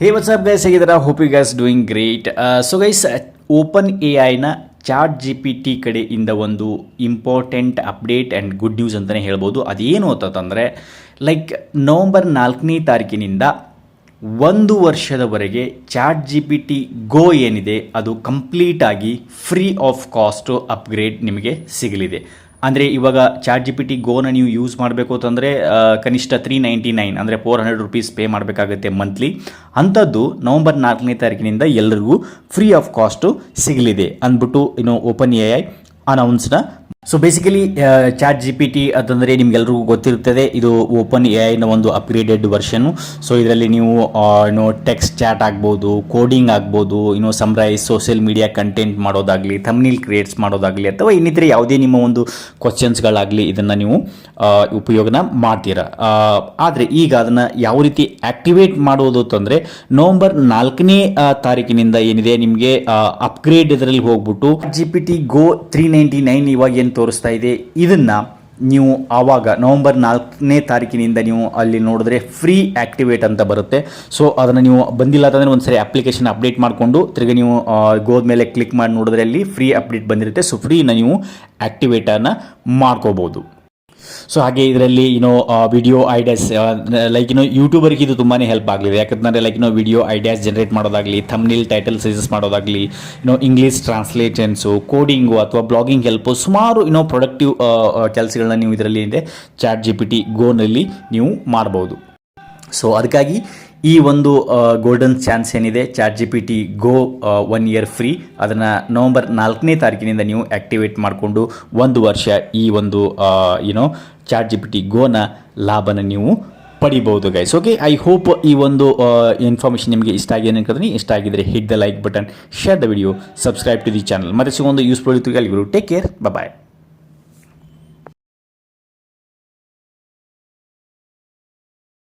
ಹೇ what's up guys ಹೇಗಿದ್ದೀರಾ hope you guys doing great so guys open A ಐನ chat G P T ಕಡೆಯಿಂದ ಒಂದು important update and good news ಅಂತಲೇ ಹೇಳ್ಬೋದು. ಅದೇನು ಅಂತಂದರೆ ಲೈಕ್ ನವಂಬರ್ ನಾಲ್ಕನೇ ತಾರೀಕಿನಿಂದ ಒಂದು ವರ್ಷದವರೆಗೆ chat G P T go ಏನಿದೆ, ಅದು ಕಂಪ್ಲೀಟಾಗಿ ಫ್ರೀ ಆಫ್ ಕಾಸ್ಟು ಅಪ್ಗ್ರೇಡ್ ನಿಮಗೆ ಸಿಗಲಿದೆ. ಅಂದರೆ ಇವಾಗ ಚಾಟ್ ಜಿ ಪಿ ಟಿ ಗೋನ ನೀವು ಯೂಸ್ ಮಾಡಬೇಕು ಅಂತಂದರೆ ಕನಿಷ್ಠ ತ್ರೀ ನೈಂಟಿ ನೈನ್ ಅಂದರೆ ಫೋರ್ ಹಂಡ್ರೆಡ್ ರುಪೀಸ್ ಪೇ ಮಾಡಬೇಕಾಗುತ್ತೆ ಮಂತ್ಲಿ ಅಂಥದ್ದು ನವಂಬರ್ ನಾಲ್ಕನೇ ತಾರೀಕಿನಿಂದ ಎಲ್ಲರಿಗೂ ಫ್ರೀ ಆಫ್ ಕಾಸ್ಟು ಸಿಗಲಿದೆ ಅಂದ್ಬಿಟ್ಟು, ಇನ್ನು open A I ಅನೌನ್ಸ್ನ so basically chat G P T ಅಂತಂದರೆ ನಿಮ್ಗೆಲ್ರಿಗೂ ಗೊತ್ತಿರುತ್ತದೆ. ಇದು ಓಪನ್ ಎ ಐನ ಒಂದು ಅಪ್ಗ್ರೇಡೆಡ್ ವರ್ಷನು ಸೊ ಇದರಲ್ಲಿ ನೀವು ನೋ ಟೆಕ್ಸ್ಟ್ ಚಾಟ್ ಆಗ್ಬೋದು ಕೋಡಿಂಗ್ ಆಗ್ಬೋದು ಇನ್ನು ಸಮ್ರೈಸ್ ಸೋಷಿಯಲ್ ಮೀಡಿಯಾ ಕಂಟೆಂಟ್ ಮಾಡೋದಾಗಲಿ ಥಮ್ನಿಲ್ ಕ್ರಿಯೇಟ್ಸ್ ಮಾಡೋದಾಗಲಿ, ಅಥವಾ ಇನ್ನಿತರೆ ಯಾವುದೇ ನಿಮ್ಮ ಒಂದು ಕ್ವಶನ್ಸ್ಗಳಾಗಲಿ ಇದನ್ನು ನೀವು ಉಪಯೋಗನ ಮಾಡ್ತೀರಾ. ಆದರೆ ಈಗ ಅದನ್ನು ಯಾವ ರೀತಿ ಆಕ್ಟಿವೇಟ್ ಮಾಡೋದು ಅಂತಂದರೆ, ನವಂಬರ್ ನಾಲ್ಕನೇ ತಾರೀಕಿನಿಂದ ಏನಿದೆ, ನಿಮಗೆ ಅಪ್ಗ್ರೇಡ್ ಇದರಲ್ಲಿ ಹೋಗ್ಬಿಟ್ಟು G P T go three ninety nine ಇವಾಗ ಏನು ತೋರಿಸ್ತಾ ಇದೆ. ಇದನ್ನು ನೀವು ಆವಾಗ ನವಂಬರ್ ನಾಲ್ಕನೇ ತಾರೀಕಿನಿಂದ ನೀವು ಅಲ್ಲಿ ನೋಡಿದ್ರೆ ಫ್ರೀ ಆ್ಯಕ್ಟಿವೇಟ್ ಅಂತ ಬರುತ್ತೆ. ಸೊ ಅದನ್ನು ನೀವು ಬಂದಿಲ್ಲ ಅಂತಂದರೆ ಒಂದ್ಸರಿ ಅಪ್ಲಿಕೇಶನ್ ಅಪ್ಡೇಟ್ ಮಾಡಿಕೊಂಡು ತಿರ್ಗಿ ನೀವು ಗೋದ ಮೇಲೆ ಕ್ಲಿಕ್ ಮಾಡಿ ನೋಡಿದ್ರೆ ಅಲ್ಲಿ ಫ್ರೀ ಅಪ್ಡೇಟ್ ಬಂದಿರುತ್ತೆ. ಸೊ ಫ್ರೀನ ನೀವು ಆ್ಯಕ್ಟಿವೇಟನ್ನು ಮಾಡ್ಕೋಬೋದು. ಸೊ ಹಾಗೆ ಇದರಲ್ಲಿ ಏನೋ ವಿಡಿಯೋ ಐಡಿಯಾಸ್ ಲೈಕ್ ಏನೋ ಯೂಟ್ಯೂಬರ್ಗೆ ಇದು ತುಂಬಾ ಹೆಲ್ಪ್ ಆಗಲಿದೆ. ಯಾಕಂದರೆ ಲೈಕ್ ಏನೋ ವಿಡಿಯೋ ಐಡಿಯಾಸ್ ಜನರೇಟ್ ಮಾಡೋದಾಗಲಿ ಥಮ್ನಿಲ್ ಟೈಟಲ್ ಸಜೆಸ್ಟ್ ಮಾಡೋದಾಗಲಿ ಏನೋ ಇಂಗ್ಲೀಷ್ ಟ್ರಾನ್ಸ್ಲೇಷನ್ಸು ಕೋಡಿಂಗು ಅಥವಾ ಬ್ಲಾಗಿಂಗ್ ಹೆಲ್ಪು ಸುಮಾರು ಏನೋ ಪ್ರೊಡಕ್ಟಿವ್ ಕೆಲಸಗಳನ್ನ ನೀವು ಇದರಲ್ಲಿ ಇದೆ. ಚಾಟ್ ಜಿ ಪಿ ಟಿ ಗೋನಲ್ಲಿ ನೀವು ಮಾಡ್ಬೋದು. ಸೊ ಅದಕ್ಕಾಗಿ ಈ ಒಂದು ಗೋಲ್ಡನ್ ಚಾನ್ಸ್ ಏನಿದೆ chat G P T go one year free ಅದನ್ನು ನವಂಬರ್ ನಾಲ್ಕನೇ ತಾರೀಕಿನಿಂದ ನೀವು ಆ್ಯಕ್ಟಿವೇಟ್ ಮಾಡಿಕೊಂಡು ಒಂದು ವರ್ಷ ಈ ಒಂದು ಏನೋ ಚಾಟ್ ಜಿ ಪಿ ಟಿ ಗೋನ ಲಾಭನ ನೀವು ಪಡಿಬಹುದು ಗೈಸ್ ಓಕೆ ಐ ಹೋಪ್ ಈ ಒಂದು ಇನ್ಫಾರ್ಮೇಷನ್ ನಿಮಗೆ ಇಷ್ಟ ಆಗಿದೆ ಅನ್ಕೋತೀನಿ. ಇಷ್ಟ ಆಗಿದ್ರೆ hit the like button share the video subscribe to the channel ಮತ್ತೆ ಒಂದು ಯೂಸ್ಫುಲ್ ಇತ್ತು ಅಲ್ಲಿಗೂ ಟೇಕ್ ಕೇರ್ ಬಾಯ್